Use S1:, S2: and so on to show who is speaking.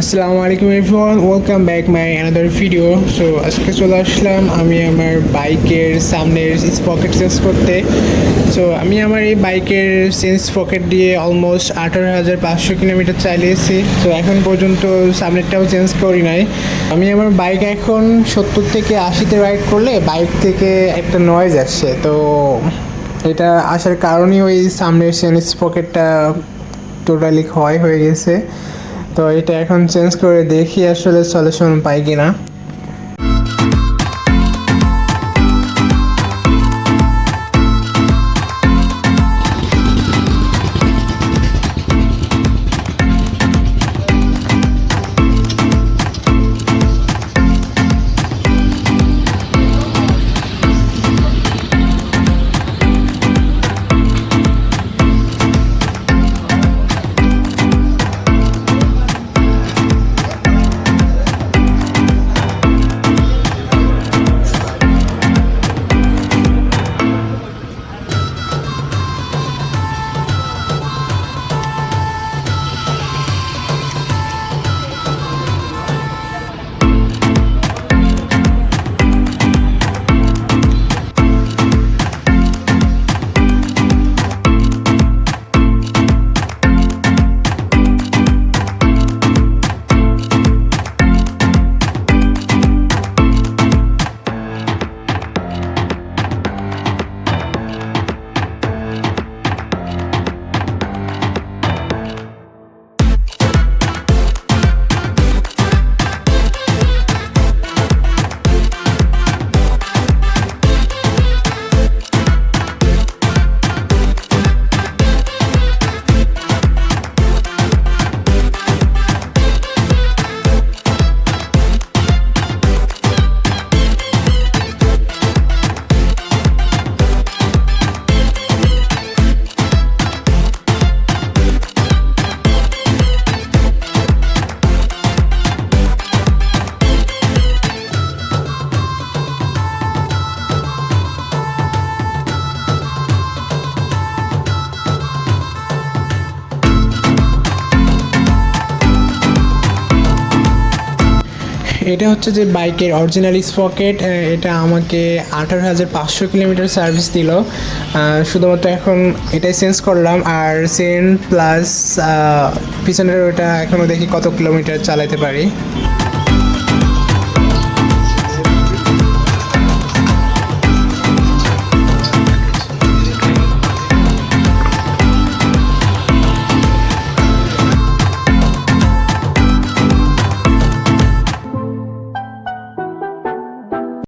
S1: আসসালামু আলাইকুম everyone welcome back my another video so আজকে চলে আসলাম আমি আমার বাইকের সামনের পকেট চেঞ্জ করতে। সো আমি আমার এই বাইকের চেঞ্জ পকেট দিয়ে অলমোস্ট আঠারো হাজার পাঁচশো কিলোমিটার চালিয়েছি। তো এখন পর্যন্ত সামনেরটাও চেঞ্জ করি নাই। আমি আমার বাইক এখন সত্তর থেকে আশিতে রাইড করলে বাইক থেকে একটা নয়েজ আসছে তো, এটা আসার কারণেই ওই সামনের চেঞ্জ পকেটটা টোটালি ক্ষয় হয়ে গেছে। তো এটা এখন চেঞ্জ করে দেখি আসলে সলিউশন পাই কিনা। এটা হচ্ছে যে বাইকের অরিজিনাল স্পকেট এটা আমাকে আঠারো হাজার পাঁচশো কিলোমিটার সার্ভিস দিল। শুধুমাত্র এখন এটাই চেঞ্জ করলাম। আর সেন প্লাস পিছনের ওটা এখনও দেখি কত কিলোমিটার চালাতে পারি।